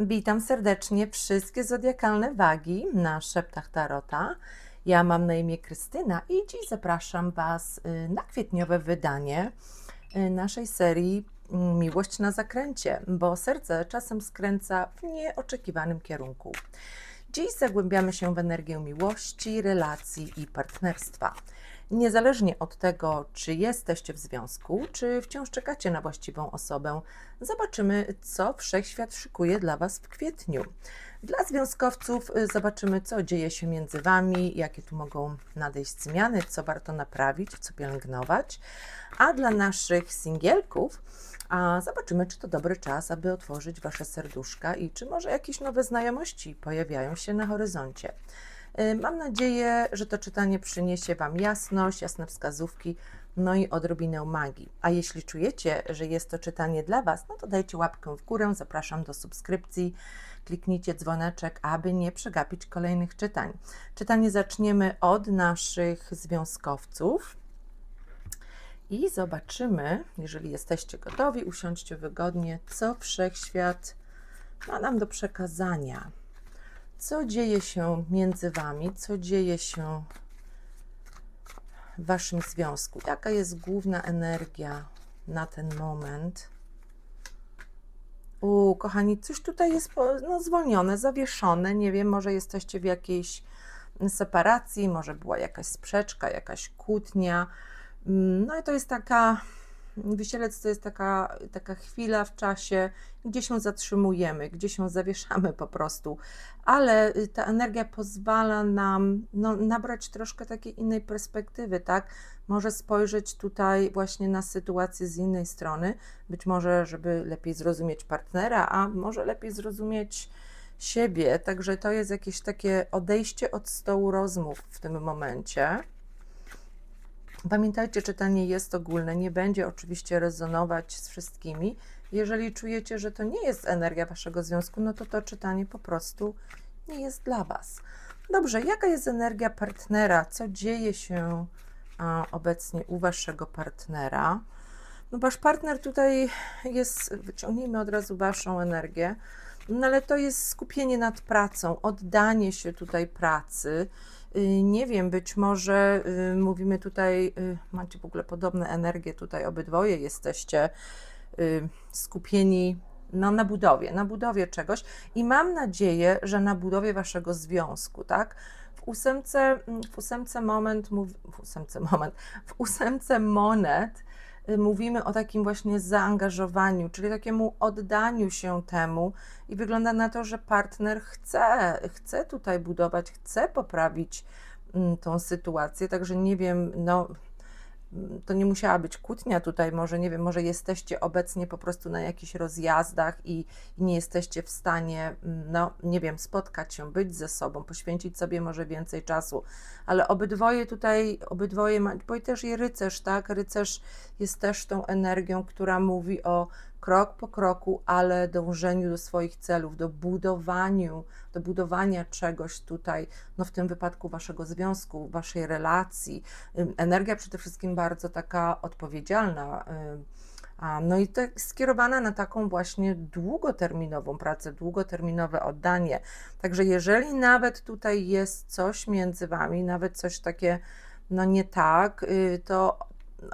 Witam serdecznie wszystkie zodiakalne wagi na szeptach Tarota. Ja mam na imię Krystyna i dziś zapraszam Was y, na kwietniowe wydanie y, naszej serii mm, Miłość na zakręcie, bo serce czasem skręca w nieoczekiwanym kierunku. Dziś zagłębiamy się w energię miłości, relacji i partnerstwa. Niezależnie od tego, czy jesteście w związku, czy wciąż czekacie na właściwą osobę, zobaczymy, co wszechświat szykuje dla Was w kwietniu. Dla związkowców y, zobaczymy, co dzieje się między Wami, jakie tu mogą nadejść zmiany, co warto naprawić, co pielęgnować. A dla naszych singielków a zobaczymy, czy to dobry czas, aby otworzyć Wasze serduszka i czy może jakieś nowe znajomości pojawiają się na horyzoncie. Y, Mam nadzieję, że to czytanie przyniesie Wam jasność, jasne wskazówki, no i odrobinę magii. A jeśli czujecie, że jest to czytanie dla Was, no to dajcie łapkę w górę, zapraszam do subskrypcji, kliknijcie dzwoneczek, aby nie przegapić kolejnych czytań. Czytanie zaczniemy od naszych związkowców. I zobaczymy, jeżeli jesteście gotowi, usiądźcie wygodnie, co wszechświat ma nam do przekazania. Co dzieje się między wami, co dzieje się w waszym związku? Jaka jest główna energia na ten moment? U, kochani, coś tutaj jest no, zwolnione, zawieszone. Nie wiem, może jesteście w jakiejś separacji, może była jakaś sprzeczka, jakaś kłótnia. Mm, No i to jest taka, wisielec to jest taka, taka chwila w czasie, gdzie się zatrzymujemy, gdzie się zawieszamy po prostu, ale y, ta energia pozwala nam no, nabrać troszkę takiej innej perspektywy, tak? Może spojrzeć tutaj właśnie na sytuację z innej strony, być może, żeby lepiej zrozumieć partnera, a może lepiej zrozumieć siebie. Także to jest jakieś takie odejście od stołu rozmów w tym momencie. Pamiętajcie, czytanie jest ogólne, nie będzie oczywiście rezonować z wszystkimi. Jeżeli czujecie, że to nie jest energia waszego związku, no to to czytanie po prostu nie jest dla was. Dobrze, jaka jest energia partnera? Co dzieje się obecnie u waszego partnera? No wasz partner tutaj jest, wyciągnijmy od razu waszą energię, no ale to jest skupienie nad pracą, oddanie się tutaj pracy. Y, Nie wiem, być może y, mówimy tutaj, y, macie w ogóle podobne energie, tutaj obydwoje jesteście skupieni no, na budowie, na budowie czegoś i mam nadzieję, że na budowie waszego związku, tak? W ósemce, mm, w ósemce moment, w ósemce moment, w ósemce monet mówimy o takim właśnie zaangażowaniu, czyli takiemu oddaniu się temu i wygląda na to, że partner chce, chce tutaj budować, chce poprawić mm, tą sytuację, także nie wiem, no to nie musiała być kłótnia tutaj, może nie wiem, może jesteście obecnie po prostu na jakichś rozjazdach i, nie jesteście w stanie, mm, no nie wiem, spotkać się, być ze sobą, poświęcić sobie może więcej czasu, ale obydwoje tutaj, obydwoje, bo i też i rycerz, tak, rycerz jest też tą energią, która mówi o krok po kroku, ale dążeniu do swoich celów, do budowaniu, do budowania czegoś tutaj, no w tym wypadku waszego związku, waszej relacji. Energia przede wszystkim bardzo taka odpowiedzialna. No i to skierowana na taką właśnie długoterminową pracę, długoterminowe oddanie. Także jeżeli nawet tutaj jest coś między wami, nawet coś takie no nie tak, y, to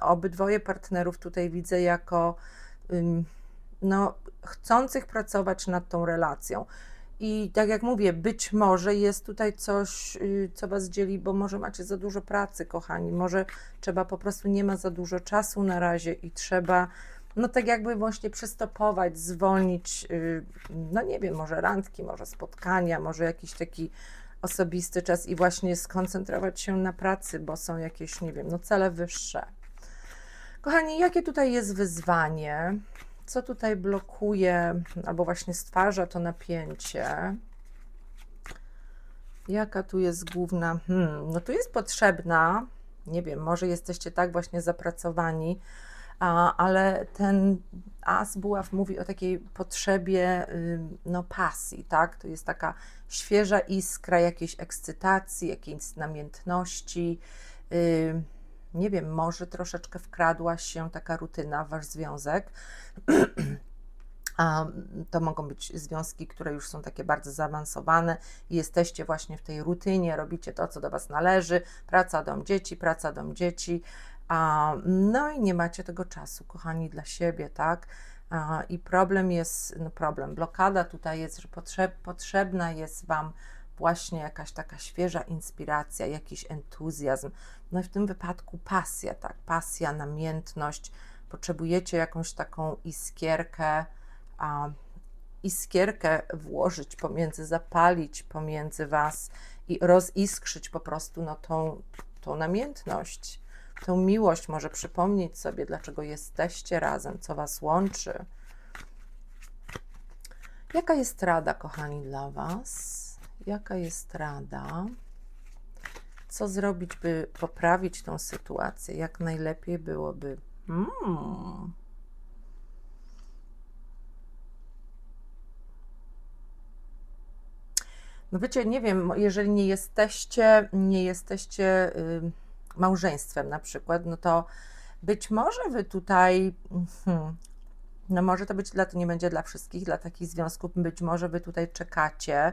obydwoje partnerów tutaj widzę jako no, chcących pracować nad tą relacją. I tak jak mówię, być może jest tutaj coś, y, co Was dzieli, bo może macie za dużo pracy, kochani, może trzeba po prostu nie ma za dużo czasu na razie i trzeba, no tak jakby właśnie przystopować, zwolnić, y, no nie wiem, może randki, może spotkania, może jakiś taki osobisty czas i właśnie skoncentrować się na pracy, bo są jakieś, nie wiem, no cele wyższe. Kochani, jakie tutaj jest wyzwanie? Co tutaj blokuje albo właśnie stwarza to napięcie? Jaka tu jest główna? Hmm, no tu jest potrzebna, nie wiem, może jesteście tak właśnie zapracowani, a, ale ten as buław mówi o takiej potrzebie y, no, pasji, tak? To jest taka świeża iskra jakiejś ekscytacji, jakiejś namiętności. y, nie wiem, może troszeczkę wkradła się taka rutyna w wasz związek. A to mogą być związki, które już są takie bardzo zaawansowane i jesteście właśnie w tej rutynie, robicie to, co do Was należy, praca, dom, dzieci, praca, dom, dzieci, no i nie macie tego czasu, kochani, dla siebie, tak? I problem jest, no problem, blokada tutaj jest, że potrzeb, potrzebna jest Wam właśnie jakaś taka świeża inspiracja, jakiś entuzjazm, no i w tym wypadku pasja, tak? Pasja, namiętność, potrzebujecie jakąś taką iskierkę, a, iskierkę włożyć pomiędzy, zapalić pomiędzy Was i roziskrzyć po prostu no, tą, tą namiętność, tą miłość, może przypomnieć sobie, dlaczego jesteście razem, co Was łączy. Jaka jest rada, kochani, dla Was? Jaka jest rada? Co zrobić, by poprawić tą sytuację? Jak najlepiej byłoby? Hmm. No wiecie, nie wiem, jeżeli nie jesteście, nie jesteście y, małżeństwem na przykład, no to być może wy tutaj, hmm, no może to być, dla, to nie będzie dla wszystkich, dla takich związków, być może wy tutaj czekacie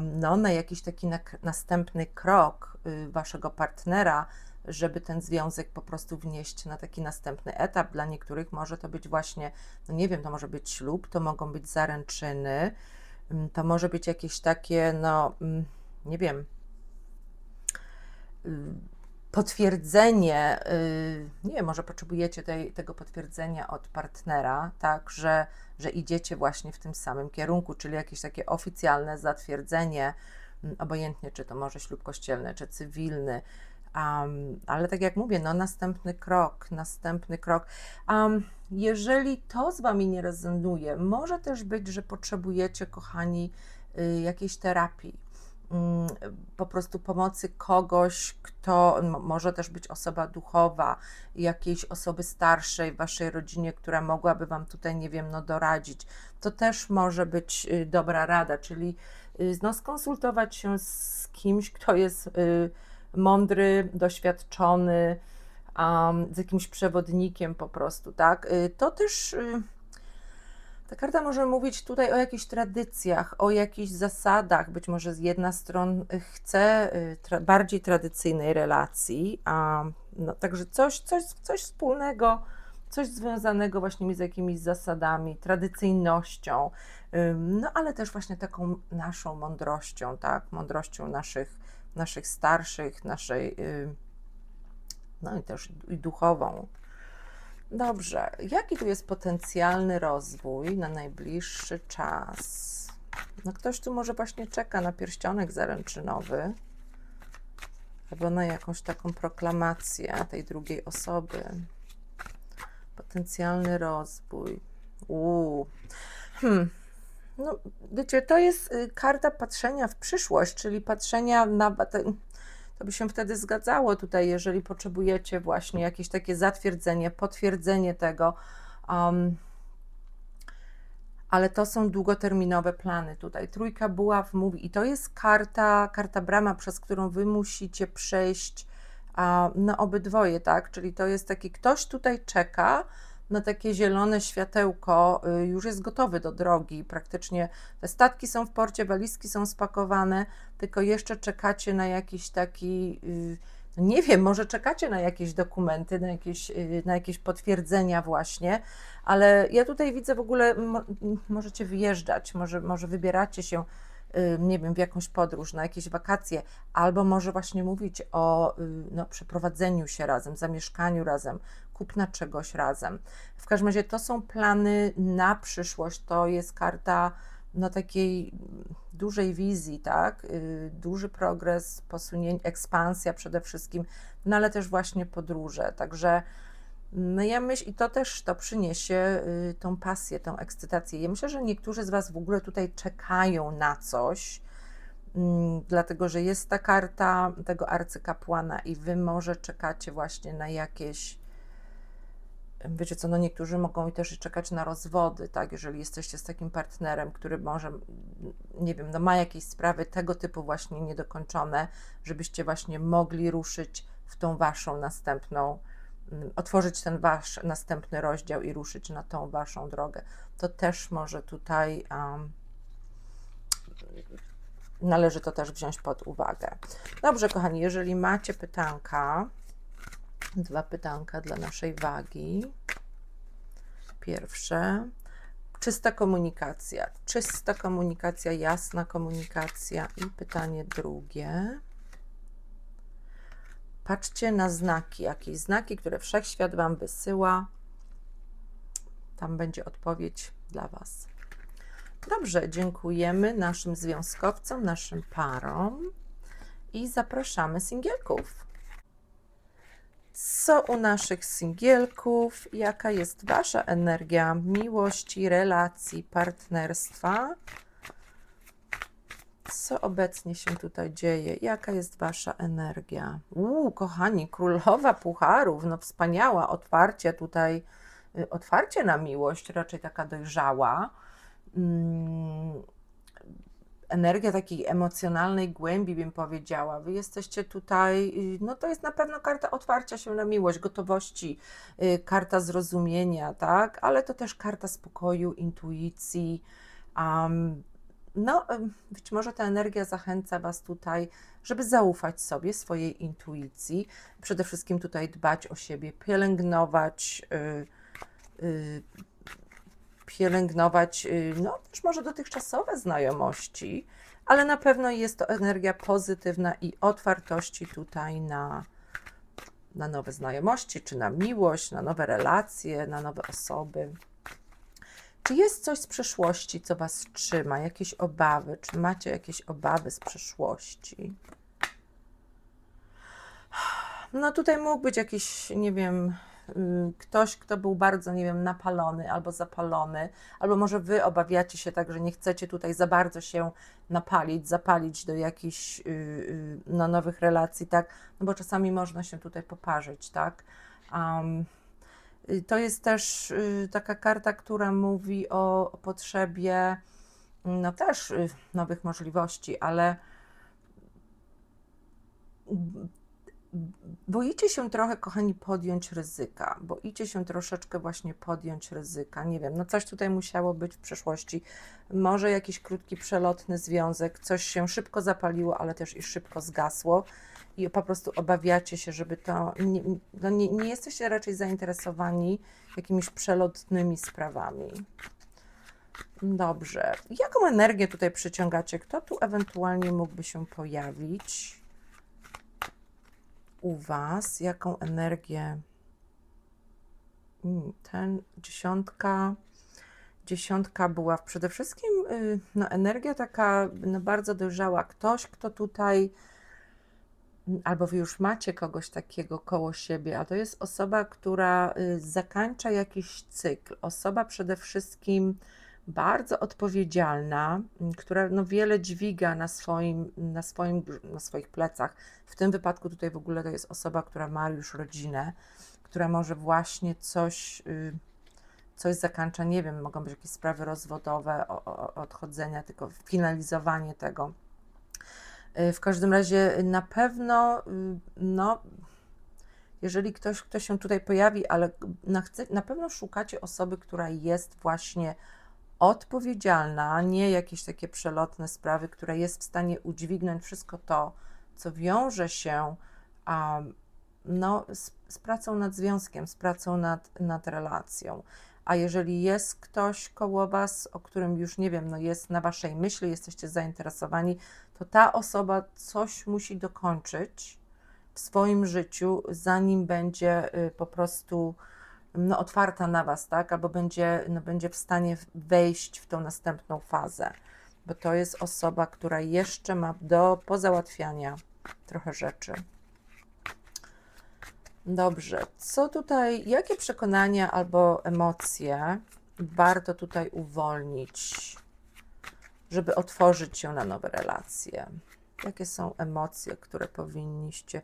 no, na jakiś taki na, następny krok y, waszego partnera, żeby ten związek po prostu wnieść na taki następny etap. Dla niektórych może to być właśnie, no nie wiem, to może być ślub, to mogą być zaręczyny, mm, to może być jakieś takie, no mm, nie wiem, y, potwierdzenie, y, nie wiem, może potrzebujecie tej, tego potwierdzenia od partnera, tak, że, że idziecie właśnie w tym samym kierunku, czyli jakieś takie oficjalne zatwierdzenie, obojętnie czy to może ślub kościelny, czy cywilny, um, ale tak jak mówię, no następny krok, następny krok. Um, jeżeli to z Wami nie rezonuje, może też być, że potrzebujecie, kochani, y, jakiejś terapii, po prostu pomocy kogoś, kto może też być osoba duchowa, jakiejś osoby starszej w waszej rodzinie, która mogłaby wam tutaj, nie wiem, no doradzić. To też może być y, dobra rada, czyli y, no, skonsultować się z kimś, kto jest y, mądry, doświadczony, z jakimś przewodnikiem po prostu, tak? To też ta karta może mówić tutaj o jakichś tradycjach, o jakichś zasadach. Być może z jedna stron chce y, tra bardziej tradycyjnej relacji, a no, także coś, coś, coś wspólnego, coś związanego właśnie z jakimiś zasadami, tradycyjnością, no ale też właśnie taką naszą mądrością, tak, mądrością naszych, naszych starszych, naszej, no i też i duchową. Dobrze, jaki tu jest potencjalny rozwój na najbliższy czas? No ktoś tu może właśnie czeka na pierścionek zaręczynowy albo na jakąś taką proklamację tej drugiej osoby. Potencjalny rozwój. Uuu. Hmm. No, wiecie, to jest y, karta patrzenia w przyszłość, czyli patrzenia na to by się wtedy zgadzało tutaj, jeżeli potrzebujecie właśnie jakieś takie zatwierdzenie, potwierdzenie tego. Um, ale to są długoterminowe plany tutaj. Trójka buław mówi, i to jest karta, karta brama, przez którą wy musicie przejść na obydwoje, tak? Czyli to jest taki, ktoś tutaj czeka, na takie zielone światełko, y, już jest gotowy do drogi. Praktycznie te statki są w porcie, walizki są spakowane, tylko jeszcze czekacie na jakiś taki, y, no nie wiem, może czekacie na jakieś dokumenty, na jakieś, y, na jakieś potwierdzenia właśnie, ale ja tutaj widzę w ogóle, możecie wyjeżdżać, może, może wybieracie się nie wiem, w jakąś podróż, na jakieś wakacje, albo może właśnie mówić o no, przeprowadzeniu się razem, zamieszkaniu razem, kupna czegoś razem. W każdym razie to są plany na przyszłość, to jest karta no, takiej dużej wizji, tak? Y, duży progres, posunięcie, ekspansja przede wszystkim, no ale też właśnie podróże. Także no ja myślę, i to też to przyniesie y, tą pasję, tą ekscytację. Ja myślę, że niektórzy z Was w ogóle tutaj czekają na coś, mm, dlatego że jest ta karta tego arcykapłana i Wy może czekacie właśnie na jakieś wiecie co, no niektórzy mogą też czekać na rozwody, tak, jeżeli jesteście z takim partnerem, który może, nie wiem, no ma jakieś sprawy tego typu właśnie niedokończone, żebyście właśnie mogli ruszyć w tą waszą następną mm, otworzyć ten wasz następny rozdział i ruszyć na tą waszą drogę. To też może tutaj um, należy to też wziąć pod uwagę. Dobrze, kochani, jeżeli macie pytanka, dwa pytanka dla naszej wagi. Pierwsze, czysta komunikacja. Czysta komunikacja, jasna komunikacja. I pytanie drugie. Patrzcie na znaki, jakieś znaki, które wszechświat Wam wysyła. Tam będzie odpowiedź dla Was. Dobrze, dziękujemy naszym związkowcom, naszym parom i zapraszamy singielków. Co u naszych singielków? Jaka jest Wasza energia miłości, relacji, partnerstwa? Co obecnie się tutaj dzieje? Jaka jest Wasza energia? Uuu, kochani, królowa pucharów, no wspaniała, otwarcie tutaj, y, otwarcie na miłość, raczej taka dojrzała. Mm, energia takiej emocjonalnej głębi, bym powiedziała. Wy jesteście tutaj, y, no to jest na pewno karta otwarcia się na miłość, gotowości, y, karta zrozumienia, tak? Ale to też karta spokoju, intuicji. Um, no, być może ta energia zachęca Was tutaj, żeby zaufać sobie, swojej intuicji, przede wszystkim tutaj dbać o siebie, pielęgnować. Yy, yy, pielęgnować, y, no też może dotychczasowe znajomości, ale na pewno jest to energia pozytywna i otwartości tutaj na, na nowe znajomości, czy na miłość, na nowe relacje, na nowe osoby. Czy jest coś z przeszłości, co Was trzyma, jakieś obawy? Czy macie jakieś obawy z przeszłości? No tutaj mógł być jakiś, nie wiem, y, ktoś, kto był bardzo, nie wiem, napalony albo zapalony, albo może wy obawiacie się tak, że nie chcecie tutaj za bardzo się napalić, zapalić do jakichś y, y, no, nowych relacji, tak? No bo czasami można się tutaj poparzyć, tak? Um, to jest też y, taka karta, która mówi o, potrzebie, no też y, nowych możliwości, ale boicie się trochę, kochani, podjąć ryzyka. Boicie się troszeczkę właśnie podjąć ryzyka. Nie wiem, no coś tutaj musiało być w przeszłości. Może jakiś krótki, przelotny związek, coś się szybko zapaliło, ale też i szybko zgasło. I po prostu obawiacie się, żeby to. Nie, no nie, nie jesteście raczej zainteresowani jakimiś przelotnymi sprawami. Dobrze. Jaką energię tutaj przyciągacie? Kto tu ewentualnie mógłby się pojawić? u Was, jaką energię Mm, ten dziesiątka, dziesiątka była przede wszystkim y, no, energia taka no, bardzo dojrzała. Ktoś, kto tutaj albo Wy już macie kogoś takiego koło siebie, a to jest osoba, która y, zakańcza jakiś cykl. Osoba przede wszystkim bardzo odpowiedzialna, która no wiele dźwiga na swoim, na swoim, na swoich plecach. W tym wypadku tutaj w ogóle to jest osoba, która ma już rodzinę, która może właśnie coś, y, coś zakańcza, nie wiem, mogą być jakieś sprawy rozwodowe, odchodzenia, tylko finalizowanie tego. Y, W każdym razie na pewno, y, no, jeżeli ktoś, ktoś się tutaj pojawi, ale na, na pewno szukacie osoby, która jest właśnie odpowiedzialna, nie jakieś takie przelotne sprawy, która jest w stanie udźwignąć wszystko to, co wiąże się um, no, z, z pracą nad związkiem, z pracą nad, nad relacją. A jeżeli jest ktoś koło Was, o którym już nie wiem, no jest na Waszej myśli, jesteście zainteresowani, to ta osoba coś musi dokończyć w swoim życiu, zanim będzie y, po prostu no, otwarta na Was, tak? Albo będzie, no, będzie w stanie wejść w tą następną fazę, bo to jest osoba, która jeszcze ma do pozałatwiania trochę rzeczy. Dobrze, co tutaj, jakie przekonania albo emocje warto tutaj uwolnić, żeby otworzyć się na nowe relacje? Jakie są emocje, które powinniście?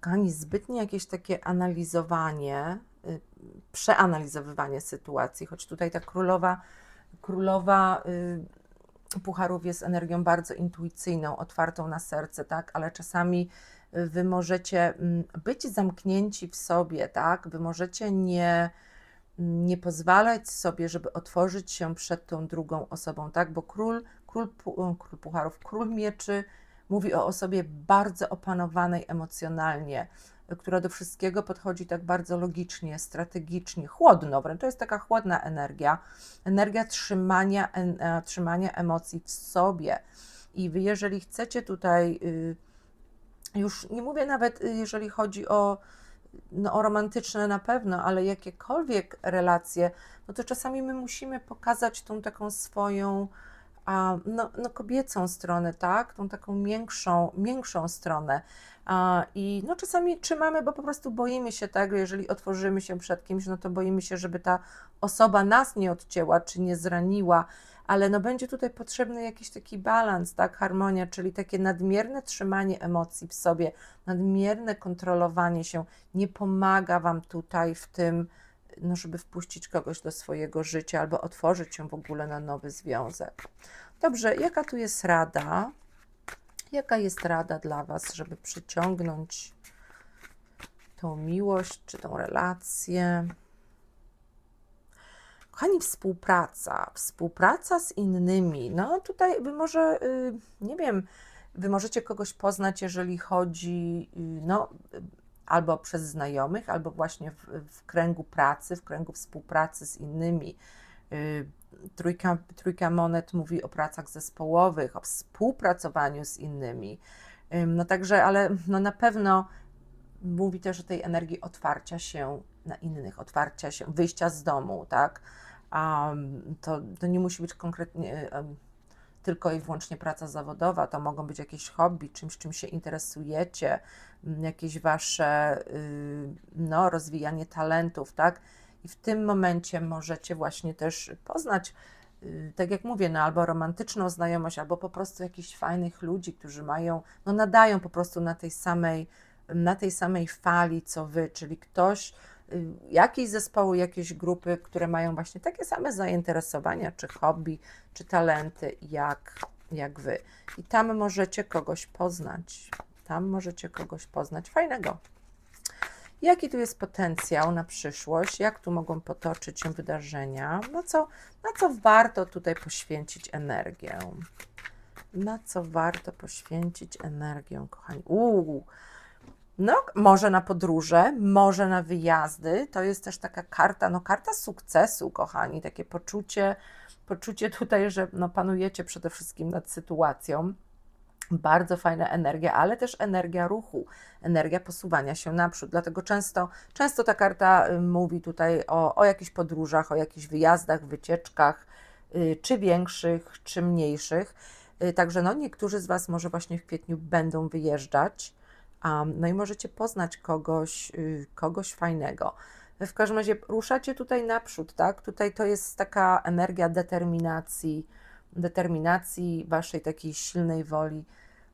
Kochani, zbytnie jakieś takie analizowanie, y, przeanalizowywanie sytuacji, choć tutaj ta królowa, królowa y, pucharów jest energią bardzo intuicyjną, otwartą na serce, tak, ale czasami Wy możecie mm, być zamknięci w sobie, tak? Wy możecie nie, nie pozwalać sobie, żeby otworzyć się przed tą drugą osobą, tak? Bo król, król, pu- król pucharów, król mieczy mówi o osobie bardzo opanowanej emocjonalnie, która do wszystkiego podchodzi tak bardzo logicznie, strategicznie, chłodno, wręcz to jest taka chłodna energia, energia trzymania, e, trzymania emocji w sobie. I wy, jeżeli chcecie tutaj, y, już nie mówię nawet, y, jeżeli chodzi o, no, o romantyczne na pewno, ale jakiekolwiek relacje, no to czasami my musimy pokazać tą taką swoją, a, no, no kobiecą stronę, tak? Tą taką miększą, miększą stronę. A, I no czasami trzymamy, bo po prostu boimy się tego, jeżeli otworzymy się przed kimś, no to boimy się, żeby ta osoba nas nie odcięła, czy nie zraniła, ale no będzie tutaj potrzebny jakiś taki balans, tak, harmonia, czyli takie nadmierne trzymanie emocji w sobie, nadmierne kontrolowanie się nie pomaga Wam tutaj w tym, no żeby wpuścić kogoś do swojego życia albo otworzyć się w ogóle na nowy związek. Dobrze, jaka tu jest rada? Jaka jest rada dla Was, żeby przyciągnąć tą miłość czy tą relację? Kochani, współpraca, współpraca z innymi. No tutaj wy może, y, nie wiem, wy możecie kogoś poznać, jeżeli chodzi, y, no, albo przez znajomych, albo właśnie w, w kręgu pracy, w kręgu współpracy z innymi. Y, Trójka, trójka monet mówi o pracach zespołowych, o współpracowaniu z innymi. Ym, No także, ale no na pewno mówi też o tej energii otwarcia się na innych, otwarcia się, wyjścia z domu, tak? Um, to, to nie musi być konkretnie um, tylko i wyłącznie praca zawodowa, to mogą być jakieś hobby, czymś, czym się interesujecie, m, jakieś wasze y, no, rozwijanie talentów, tak? I w tym momencie możecie właśnie też poznać, y, tak jak mówię, no, albo romantyczną znajomość, albo po prostu jakichś fajnych ludzi, którzy mają, no nadają po prostu na tej samej, na tej samej fali co wy, czyli ktoś, jakieś zespoły, jakieś grupy, które mają właśnie takie same zainteresowania, czy hobby, czy talenty, jak, jak wy. I tam możecie kogoś poznać. Tam możecie kogoś poznać fajnego. Jaki tu jest potencjał na przyszłość? Jak tu mogą potoczyć się wydarzenia? Na co, na co warto tutaj poświęcić energię? Na co warto poświęcić energię, kochani? Uuu, no, może na podróże, może na wyjazdy. To jest też taka karta, no karta sukcesu, kochani, takie poczucie, poczucie tutaj, że no, panujecie przede wszystkim nad sytuacją. Bardzo fajna energia, ale też energia ruchu, energia posuwania się naprzód. Dlatego często, często ta karta y, mówi tutaj o, o jakichś podróżach, o jakichś wyjazdach, wycieczkach, y, czy większych, czy mniejszych. Y, Także no, niektórzy z Was może właśnie w kwietniu będą wyjeżdżać. No i możecie poznać kogoś, y, kogoś fajnego. W każdym razie ruszacie tutaj naprzód, tak? Tutaj to jest taka energia determinacji, determinacji, waszej takiej silnej woli.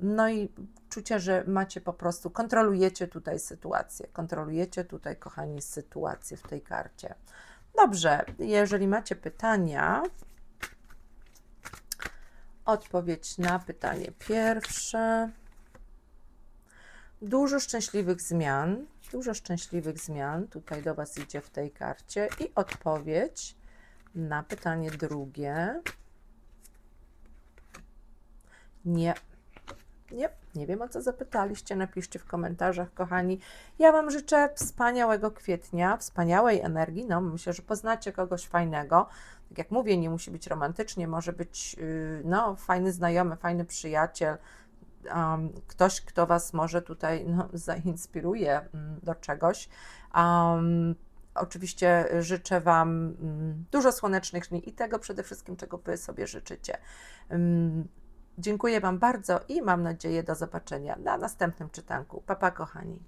No i czucie, że macie po prostu, kontrolujecie tutaj sytuację. Kontrolujecie tutaj, kochani, sytuację w tej karcie. Dobrze, jeżeli macie pytania, odpowiedź na pytanie pierwsze. Dużo szczęśliwych zmian, dużo szczęśliwych zmian tutaj do Was idzie w tej karcie i odpowiedź na pytanie drugie. Nie. Nie, nie wiem o co zapytaliście. Napiszcie w komentarzach, kochani. Ja Wam życzę wspaniałego kwietnia, wspaniałej energii. No, myślę, że poznacie kogoś fajnego. Tak jak mówię, nie musi być romantycznie, może być yy, no, fajny znajomy, fajny przyjaciel, um, ktoś, kto Was może tutaj no, zainspiruje mm, do czegoś. Um, oczywiście życzę Wam mm, dużo słonecznych dni i tego przede wszystkim, czego Wy sobie życzycie. Um, dziękuję Wam bardzo i mam nadzieję do zobaczenia na następnym czytanku. Papa, kochani.